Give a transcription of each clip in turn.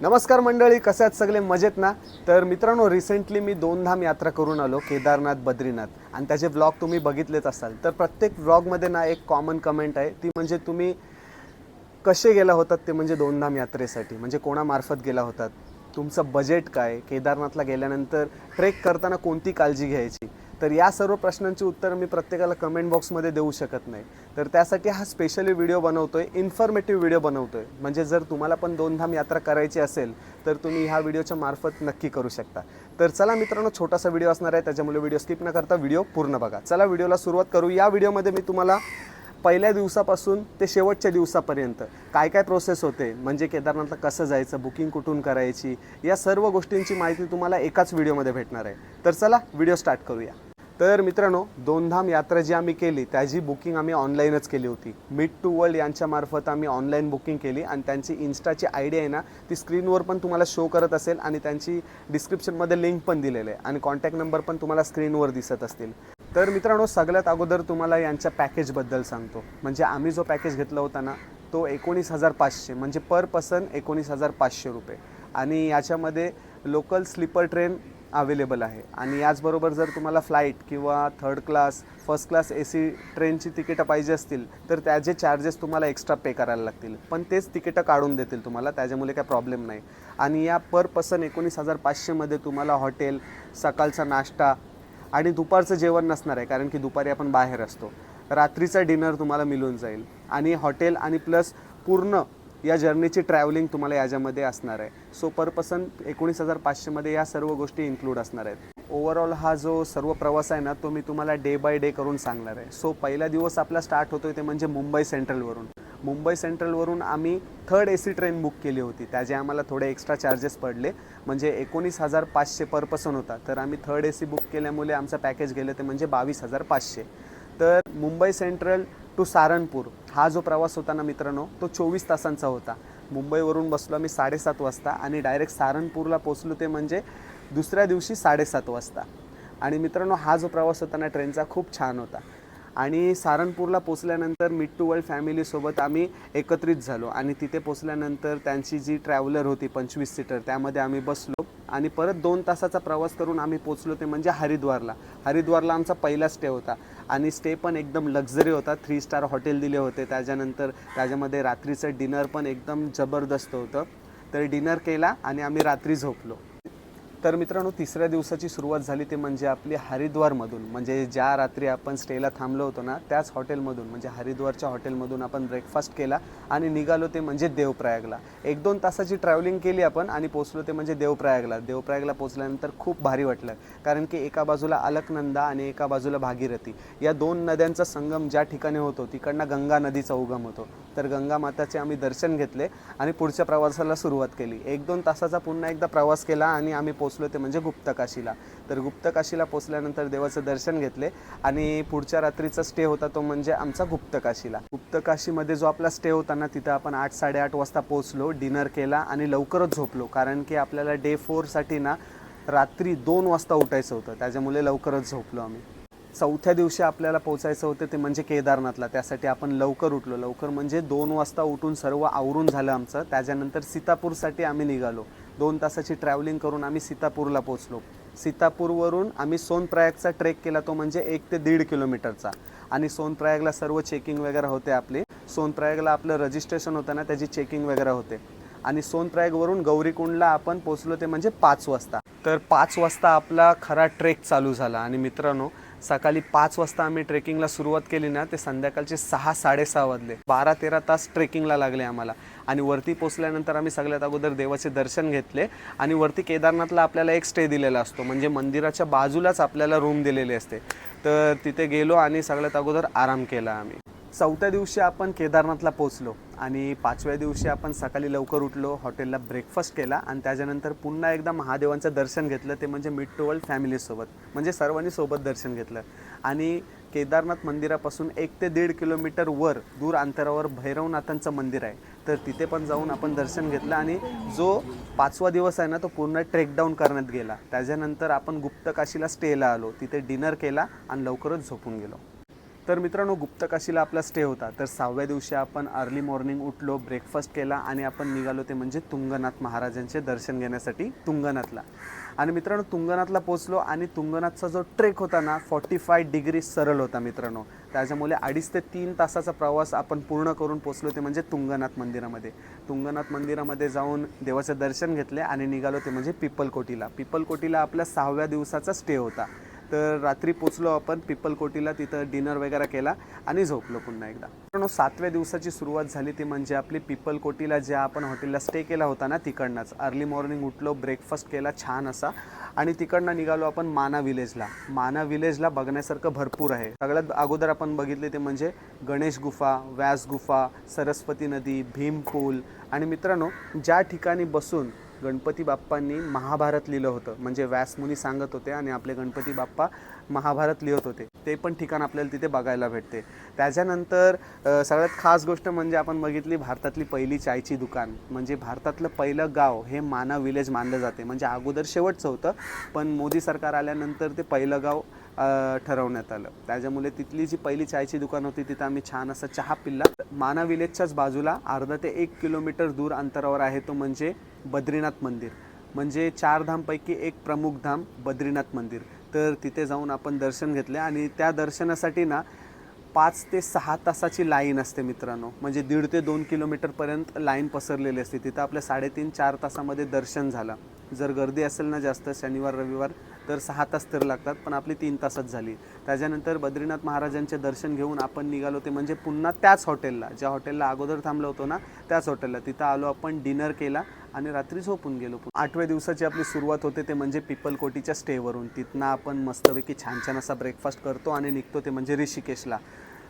नमस्कार मंडळी कसे आहेत सगळे? मजेत ना? तर मित्रांनो रिसेंटली मी दोन धाम यात्रा करून आलो केदारनाथ बद्रीनाथ. आणि त्याचे व्लॉग तुम्ही बघितलेच असाल. तर प्रत्येक व्लॉगमध्ये ना एक कॉमन कमेंट आहे. ती म्हणजे तुम्ही कसे गेला होतात ते म्हणजे दोन धाम यात्रेसाठी? म्हणजे कोणामार्फत गेला होतात? तुमचं बजेट काय? केदारनाथला गेल्यानंतर ट्रेक करताना कोणती काळजी घ्यायची? तर या सर्व प्रश्नांची उत्तरं मी प्रत्येकाला कमेंट बॉक्समध्ये देऊ शकत नाही. तर त्यासाठी हा स्पेशली व्हिडिओ बनवतोय इन्फॉर्मेटिव्ह व्हिडिओ बनवतोय. म्हणजे जर तुम्हाला पण दोन धाम यात्रा करायची असेल तर तुम्ही ह्या व्हिडिओच्या मार्फत नक्की करू शकता. तर चला मित्रांनो छोटासा व्हिडिओ असणार आहे त्याच्यामुळे व्हिडिओ स्किप न करता व्हिडिओ पूर्ण बघा. चला व्हिडिओला सुरुवात करू. या व्हिडिओमध्ये मी तुम्हाला पहिल्या दिवसापासून ते शेवटच्या दिवसापर्यंत काय काय प्रोसेस होते म्हणजे केदारनाथला कसं जायचं बुकिंग कुठून करायची या सर्व गोष्टींची माहिती तुम्हाला एकाच व्हिडिओमध्ये भेटणार आहे. तर चला व्हिडिओ स्टार्ट करूया. तर मित्रांनो दोनधाम यात्रा जी आम्ही केली त्याची बुकिंग आम्ही ऑनलाईनच केली होती. मिड टू वर्ल्ड यांच्यामार्फत आम्ही ऑनलाईन बुकिंग केली आणि त्यांची इन्स्टाची आयडिया आहे ना ती स्क्रीनवर पण तुम्हाला शो करत असेल आणि त्यांची डिस्क्रिप्शनमध्ये लिंक पण दिलेलं आहे आणि कॉन्टॅक्ट नंबर पण तुम्हाला स्क्रीनवर दिसत असतील. तर मित्रांनो सगळ्यात अगोदर तुम्हाला यांच्या पॅकेजबद्दल सांगतो. म्हणजे आम्ही जो पॅकेज घेतला होता ना तो एकोणीस हजार पाचशे म्हणजे पर पर्सन एकोणीस हजार पाचशे रुपये. आणि याच्यामध्ये लोकल स्लीपर ट्रेन अवेलेबल आहे. आणि याचबरोबर जर तुम्हाला फ्लाईट किंवा third class first class A C ट्रेनची तिकीटं पाहिजे असतील तर त्याचे चार्जेस तुम्हाला एक्स्ट्रा पे करायला लागतील. पण तेच तिकीटं काढून देतील तुम्हाला त्याच्यामुळे काय प्रॉब्लेम नाही. आणि या पर पर्सन एकोणीस हजार पाचशेमध्ये तुम्हाला हॉटेल सकाळचा नाश्ता आणि दुपारचं जेवण नसणार आहे कारण की दुपारी आपण बाहेर असतो. रात्रीचा डिनर तुम्हाला मिळून जाईल. आणि हॉटेल आणि प्लस पूर्ण या जर्नीची ट्रॅव्हलिंग तुम्हाला याच्यामध्ये असणार आहे. सो पर पर्सन एकोणीस हजार पाचशेमध्ये या सर्व गोष्टी इन्क्लूड असणार आहेत. ओव्हरऑल हा जो सर्व प्रवास आहे ना तो मी तुम्हाला डे बाय डे करून सांगणार आहे. सो पहिला दिवस आपला स्टार्ट होतोय ते म्हणजे मुंबई सेंट्रलवरून मुंबई सेंट्रलवरून आम्ही third A C train book केली होती. त्याचे आम्हाला थोडे एक्स्ट्रा चार्जेस पडले. म्हणजे एकोणीस हजार पाचशे पर पर्सन होता. तर आम्ही थर्ड ए सी बुक केल्यामुळे आमचं पॅकेज गेलं ते म्हणजे बावीस हजार पाचशे. तर मुंबई सेंट्रल टू सारणपूर हा जो प्रवास होता ना मित्रांनो तो चोवीस तासांचा होता. मुंबईवरून बसलो आम्ही साडेसात वाजता आणि डायरेक्ट सारणपूरला पोचलो ते म्हणजे दुसऱ्या दिवशी साडेसात वाजता. आणि मित्रांनो हा जो प्रवास होता ना ट्रेनचा खूप छान होता. आणि सारणपूरला पोचल्यानंतर मिड टू वर्ल्ड फॅमिलीसोबत आम्ही एकत्रित झालो. आणि तिथे पोचल्यानंतर त्यांची जी ट्रॅव्हलर होती पंचवीस सीटर त्यामध्ये आम्ही बसलो. आणि परत दोन तासाचा प्रवास करून आम्ही पोचलो ते म्हणजे हरिद्वारला. हरिद्वारला आमचा पहिला स्टे होता. आणि स्टे पण एकदम लक्झरी होता. थ्री स्टार हॉटेल दिले होते. त्याच्यानंतर त्याच्यामध्ये रात्रीचं डिनर पण एकदम जबरदस्त होतं. तर डिनर केला आणि आम्ही रात्री झोपलो. तर मित्रांनो तिसऱ्या दिवसाची सुरुवात झाली ते म्हणजे आपली हरिद्वारमधून. म्हणजे ज्या रात्री आपण स्टेला थांबलो होतो ना त्याच हॉटेलमधून म्हणजे हरिद्वारच्या हॉटेलमधून आपण ब्रेकफास्ट केला आणि निघालो ते म्हणजे देवप्रयागला. एक दोन तासाची ट्रॅव्हलिंग केली आपण आणि पोचलो ते म्हणजे देवप्रयागला. देवप्रयागला पोचल्यानंतर खूप भारी वाटलं कारण की एका बाजूला अलकनंदा आणि एका बाजूला भागीरथी. या दोन नद्यांचा संगम ज्या ठिकाणी होतो तिकडनं गंगा नदीचा उगम होतो. तर गंगा माताचे आम्ही दर्शन घेतले आणि पुढच्या प्रवासाला सुरुवात केली. एक दोन तासाचा पुन्हा एकदा प्रवास केला आणि आम्ही पोचलो ते म्हणजे गुप्तकाशीला. तर गुप्तकाशीला पोचल्यानंतर देवाचं दर्शन घेतले आणि पुढच्या रात्रीचा स्टे होता तो म्हणजे आमचा गुप्तकाशीला. गुप्तकाशीमध्ये जो आपला स्टे होता ना तिथं आपण आठ साडेआठ वाजता पोचलो डिनर केला आणि लवकरच झोपलो. कारण की आपल्याला डे फोरसाठी ना रात्री दोन वाजता उठायचं होतं. त्याच्यामुळे लवकरच झोपलो आम्ही. चौथ्या दिवशी आपल्याला पोचायचं होतं ते म्हणजे केदारनाथला. त्यासाठी आपण लवकर उठलो. लवकर म्हणजे दोन वाजता उठून सर्व आवरून झालं आमचं. त्याच्यानंतर सीतापूरसाठी आम्ही निघालो. दोन तासाची ट्रॅव्हलिंग करून आम्ही सीतापूरला पोचलो सीतापूरवरून आम्ही सोनप्रयागचा ट्रेक केला तो म्हणजे एक ते दीड किलोमीटरचा. आणि सोनप्रयागला सर्व चेकिंग वगैरे होते आपली. सोनप्रयागला आपलं रजिस्ट्रेशन होतं ना त्याची चेकिंग वगैरे होते. आणि सोनप्रयागवरून गौरीकुंडला आपण पोचलो ते म्हणजे पाच वाजता. तर पाच वाजता आपला खरा ट्रेक चालू झाला. आणि मित्रांनो सकाळी पाच वाजता आम्ही ट्रेकिंगला सुरुवात केली ना ते संध्याकाळचे सहा साडेसहा वाजले. बारा तेरा तास ट्रेकिंगला लागले आम्हाला. आणि वरती पोचल्यानंतर आम्ही सगळ्यात अगोदर देवाचे दर्शन घेतले. आणि वरती केदारनाथला आपल्याला एक स्टे दिलेला असतो. म्हणजे मंदिराच्या बाजूलाच आपल्याला रूम दिलेली असते. तर तिथे गेलो आणि सगळ्यात अगोदर आराम केला आम्ही. चौथ्या दिवशी आपण केदारनाथला पोचलो आणि पाचव्या दिवशी आपण सकाळी लवकर उठलो हॉटेलला ब्रेकफास्ट केला आणि त्याच्यानंतर पुन्हा एकदा महादेवांचं दर्शन घेतलं. ते म्हणजे मिड टू वर्ल्ड फॅमिलीसोबत म्हणजे सर्वांनी सोबत दर्शन घेतलं. आणि केदारनाथ मंदिरापासून एक ते दीड किलोमीटर वर दूर अंतरावर भैरवनाथांचं मंदिर आहे. तर तिथे पण जाऊन आपण दर्शन घेतलं आणि जो पाचवा दिवस आहे ना तो पूर्ण ट्रेकडाऊन करण्यात गेला. त्याच्यानंतर आपण गुप्तकाशीला स्टेला आलो. तिथे डिनर केला आणि लवकरच झोपून गेलो. तर मित्रांनो गुप्तकाशीला आपला स्टे होता. तर सहाव्या दिवशी आपण अर्ली मॉर्निंग उठलो ब्रेकफास्ट केला आणि आपण निघालो ते म्हणजे तुंगनाथ महाराजांचे दर्शन घेण्यासाठी तुंगनाथला. आणि मित्रांनो तुंगनाथला पोचलो आणि तुंगनाथचा जो ट्रेक होता ना फॉर्टी फाय डिग्री सरळ होता मित्रांनो. त्याच्यामुळे अडीच ते तीन तासाचा प्रवास आपण पूर्ण करून पोचलो ते म्हणजे तुंगनाथ मंदिरामध्ये. तुंगनाथ मंदिरामध्ये जाऊन देवाचं दर्शन घेतले आणि निघालो ते म्हणजे पिपलकोटीला. पिपलकोटीला आपल्या सहाव्या दिवसाचा स्टे होता. तर रात्री पोचलो आपण पिपलकोटीला तिथं डिनर वगैरे केला आणि झोपलो पुन्हा एकदा. पण सातव्या दिवसाची सुरुवात झाली ती म्हणजे आपली पिपलकोटीला ज्या आपण हॉटेलला स्टे केला होता ना तिकडनंच. अर्ली मॉर्निंग उठलो ब्रेकफास्ट केला छान असा आणि तिकडनं निघालो आपण माना विलेजला माना विलेजला बघण्यासारखं भरपूर आहे. सगळ्यात अगोदर आपण बघितले ते म्हणजे गणेश गुफा व्यास गुफा सरस्वती नदी भीम पूल आणि मित्रांनो ज्या ठिकाणी बसून गणपती बाप्पांनी महाभारत लिहिलं होतं. म्हणजे व्यासमुनी सांगत होते आणि आपले गणपती बाप्पा महाभारत लिहित होते. ते पण ठिकाण आपल्याला तिथे बघायला भेटते. त्याच्यानंतर सगळ्यात खास गोष्ट म्हणजे आपण बघितली भारतातली पहिली चायची दुकान. म्हणजे भारतातलं पहिलं गाव हे माना विलेज मानलं जाते. म्हणजे अगोदर शेवटचं होतं पण मोदी सरकार आल्यानंतर ते पहिलं गाव ठरवण्यात आलं. त्याच्यामुळे तिथली जी पहिली चायची दुकान होती तिथं आम्ही छान असा चहा पिल्ला माना विलेजच्याच बाजूला अर्धा ते एक किलोमीटर दूर अंतरावर आहे तो म्हणजे बद्रीनाथ मंदिर. म्हणजे चार धामपैकी एक प्रमुख धाम बद्रीनाथ मंदिर. तर तिथे जाऊन आपण दर्शन घेतले आणि त्या दर्शनासाठी ना पाच ते सहा तासाची लाईन असते मित्रांनो. म्हणजे दीड ते दोन किलोमीटरपर्यंत लाईन पसरलेली असते. तिथं आपल्या साडेतीन चार तासामध्ये दर्शन झालं. जर गर्दी असेल ना जास्त शनिवार रविवार तर सहा तास तर लागतात पण आपली तीन तासात झाली. त्याच्यानंतर बद्रीनाथ महाराजांचे दर्शन घेऊन आपण निघालो ते म्हणजे पुन्हा त्याच हॉटेलला. ज्या हॉटेलला अगोदर थांबलो होतो ना त्याच हॉटेलला. तिथं आलो आपण डिनर केला. आणि रात्री झोपून गेलो. आठव्या दिवसाची आपली सुरुवात होते ते म्हणजे पिपलकोटीच्या स्टेवरून. तिथनं आपण मस्तपैकी छान छान असा ब्रेकफास्ट करतो आणि निघतो ते म्हणजे ऋषिकेशला.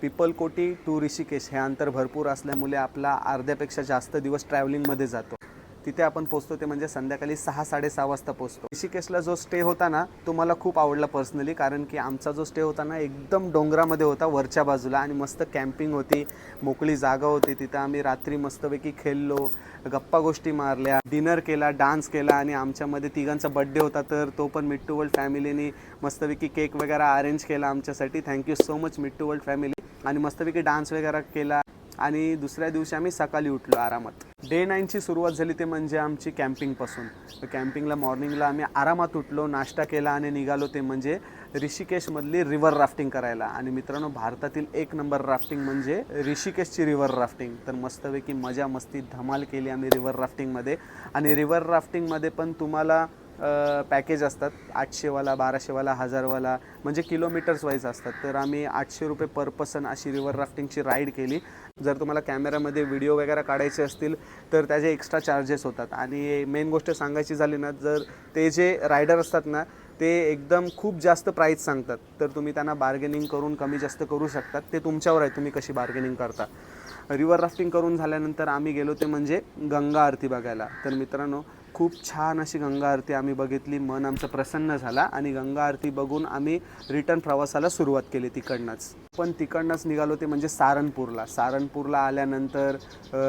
पिपलकोटी टू ऋषिकेश हे अंतर भरपूर असल्यामुळे आपला अर्ध्यापेक्षा जास्त दिवस ट्रॅव्हलिंगमध्ये जातो. तिथे आपण पोचतो ते म्हणजे संध्याकाळी सहा साडेसहा वाजता पोचतो. ऋषिकेशला जो स्टे होता ना तो मला खूप आवडला पर्सनली कारण की आमचा जो स्टे होता ना एकदम डोंगरामध्ये होता वरच्या बाजूला आणि मस्त कॅम्पिंग होती मोकळी जागा होती तिथं. आम्ही रात्री मस्तपैकी खेळलो गप्पा गोष्टी मारल्या डिनर केला डान्स केला आणि आमच्यामध्ये तिघांचा बड्डे होता तर तो पण मिट्टू वर्ल्ड फॅमिलीने मस्तपैकी केक वगैरे अरेंज केला आमच्यासाठी. Thank you so much Mittu World family आणि मस्तपैकी डान्स वगैरे केला आणि दुसऱ्या दिवशी आम्ही सकाळी उठलो आरामात. डे नाईनची सुरुवात झाली ते म्हणजे आमची कॅम्पिंगपासून. तर कॅम्पिंगला मॉर्निंगला आम्ही आरामात उठलो नाश्ता केला आणि निघालो ते म्हणजे ऋषिकेशमधली रिव्हर राफ्टिंग करायला. आणि मित्रांनो भारतातील एक नंबर राफ्टिंग म्हणजे ऋषिकेशची रिव्हर राफ्टिंग. तर मस्तपैकी मजा मस्ती धमाल केली आम्ही रिव्हर राफ्टिंगमध्ये. आणि रिव्हर राफ्टिंगमध्ये पण तुम्हाला पॅकेज असतात. आठशेवाला बाराशेवाला हजारवाला म्हणजे किलोमीटर्स वाईज असतात. तर आम्ही आठशे रुपये पर पर्सन अशी रिव्हर राफ्टिंगची राईड केली. जर तुम्हाला कॅमेऱ्यामध्ये व्हिडिओ वगैरे काढायचे असतील तर त्याचे एक्स्ट्रा चार्जेस होतात. आणि मेन गोष्ट सांगायची झाली ना जर ते जे रायडर असतात ना ते एकदम खूप जास्त प्राईस सांगतात. तर तुम्ही त्यांना बार्गेनिंग करून कमी जास्त करू शकतात. ते तुमच्यावर आहे तुम्ही कशी बार्गेनिंग करता? रिव्हर राफ्टिंग करून झाल्यानंतर आम्ही गेलो ते म्हणजे गंगा आरती बघायला. तर मित्रांनो खूप छान अशी गंगा आरती आम्ही बघितली मन आमचं प्रसन्न झाला आणि गंगा आरती बघून आम्ही रिटर्न प्रवासाला सुरुवात केली तिकडनंच. पण तिकडनंच निघालो ते म्हणजे सारनपूरला. सारनपूरला आल्यानंतर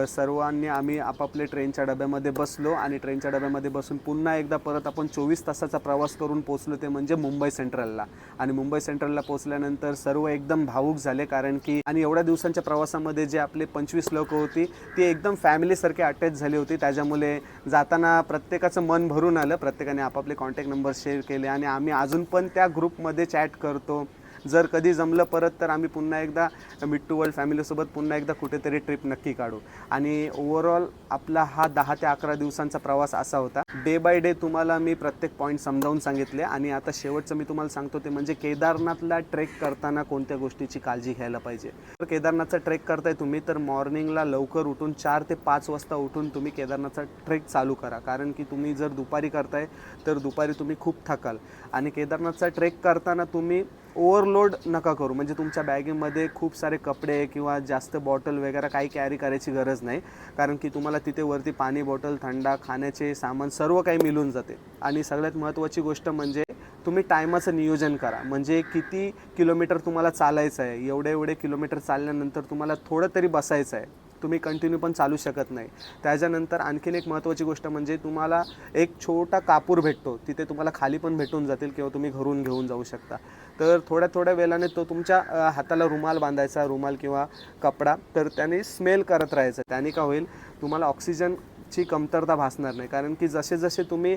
सर्वांनी आम्ही आपापले ट्रेनच्या डब्यामध्ये बसलो आणि ट्रेनच्या डब्यामध्ये बसून पुन्हा एकदा परत आपण चोवीस तासाचा प्रवास करून पोचलो ते म्हणजे मुंबई सेंट्रलला आणि मुंबई सेंट्रलला पोचल्यानंतर सर्व एकदम भावूक झाले कारण की आणि एवढ्या दिवसांच्या प्रवासामध्ये जे आपले पंचवीस लोक होती ती एकदम फॅमिलीसारखी अटॅच झाली होती. त्याच्यामुळे जाताना प्रत्येकाचं मन भरून आलं. प्रत्येकाने आपापले कॉन्टॅक्ट नंबर शेअर केले आणि आम्ही अजून पण त्या ग्रुपमध्ये चॅट करतो. जर कधी जमलं परत तर आम्ही पुन्हा एकदा मिड टू वर्ल्ड फॅमिलीसोबत पुन्हा एकदा कुठेतरी ट्रिप नक्की काढू. आणि ओव्हरऑल आपला हा दहा ते अकरा दिवसांचा प्रवास असा होता. डे बाय डे तुम्हाला मी प्रत्येक पॉईंट समजावून सांगितले आणि आता शेवटचं मी तुम्हाला सांगतो ते म्हणजे केदारनाथला ट्रेक करताना कोणत्या गोष्टीची काळजी घ्यायला पाहिजे? तर केदारनाथचा ट्रेक करताय तुम्ही तर मॉर्निंगला लवकर उठून चार ते पाच वाजता उठून तुम्ही केदारनाथचा ट्रेक चालू करा. कारण की तुम्ही जर दुपारी करताय तर दुपारी तुम्ही खूप थकाल. आणि केदारनाथचा ट्रेक करताना तुम्ही ओव्हरलोड नका करू. म्हणजे तुमच्या बॅगेमध्ये खूप सारे कपडे किंवा जास्त बॉटल वगैरे काही कॅरी करायची गरज नाही. कारण की तुम्हाला तिथे वरती पाणी बॉटल थंडा खाण्याचे सामान सर्व काही मिळून जाते. आणि सगळ्यात महत्त्वाची गोष्ट म्हणजे तुम्ही टायमाचं नियोजन करा. म्हणजे किती किलोमीटर तुम्हाला चालायचं आहे एवढे एवढे किलोमीटर चालल्यानंतर तुम्हाला थोडं तरी बसायचं आहे तुम्ही कंटिन्यू पण चालू शकत नाही. त्याच्यानंतर आणखीन एक महत्त्वाची गोष्ट म्हणजे तुम्हाला एक छोटा कापूर भेटतो तिथे तुम्हाला खाली पण भेटून जातील किंवा तुम्ही घरून घेऊन जाऊ शकता. तर थोड्या थोड्या वेळाने तो तुमच्या हाताला रुमाल बांधायचा रुमाल किंवा कपडा तर त्याने स्मेल करत राहायचं. त्याने का होईल तुम्हाला ऑक्सिजनची कमतरता भासणार नाही. कारण की जसे जसे तुम्ही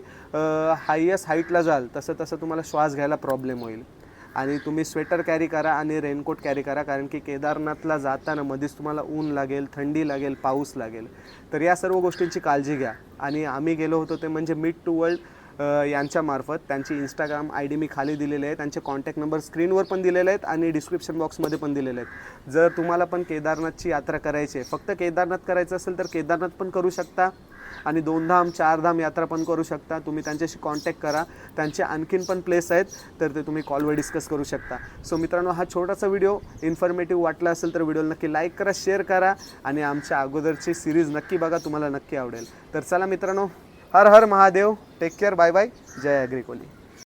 हायस्ट हाईटला जाल तसं तसं तुम्हाला श्वास घ्यायला प्रॉब्लेम होईल. आणि तुम्ही स्वेटर कॅरी करा आणि रेनकोट कॅरी करा कारण की केदारनाथला जाताना मध्येच तुम्हाला ऊन लागेल थंडी लागेल पाऊस लागेल. तर या सर्व गोष्टींची काळजी घ्या. आणि आम्ही गेलो होतो ते म्हणजे मिड टू वर्ल्ड यांच्यामार्फत त्यांची इंस्टाग्राम आय डी मी खाली दिलेले आहे. त्यांचे कॉन्टॅक्ट नंबर स्क्रीनवर पण दिलेले आहेत आणि डिस्क्रिप्शन बॉक्समध्ये पण दिलेले आहेत. जर तुम्हाला पण केदारनाथची यात्रा करायची आहे फक्त केदारनाथ करायचं असेल तर केदारनाथ पण करू शकता आणि दोन धाम चार धाम यात्रा पण करू शकता. तुम्ही त्यांच्याशी कॉन्टॅक्ट करा. त्यांचे आणखीन पण प्लेस आहेत तर ते तुम्ही कॉलवर डिस्कस करू शकता. सो मित्रांनो हा छोटासा व्हिडिओ इन्फॉर्मेटिव्ह वाटला असेल तर व्हिडिओला नक्की लाईक करा शेअर करा आणि आमच्या अगोदरची सिरीज नक्की बघा तुम्हाला नक्की आवडेल. तर चला मित्रांनो हर हर Mahadev take care bye bye जय अग्रिकोली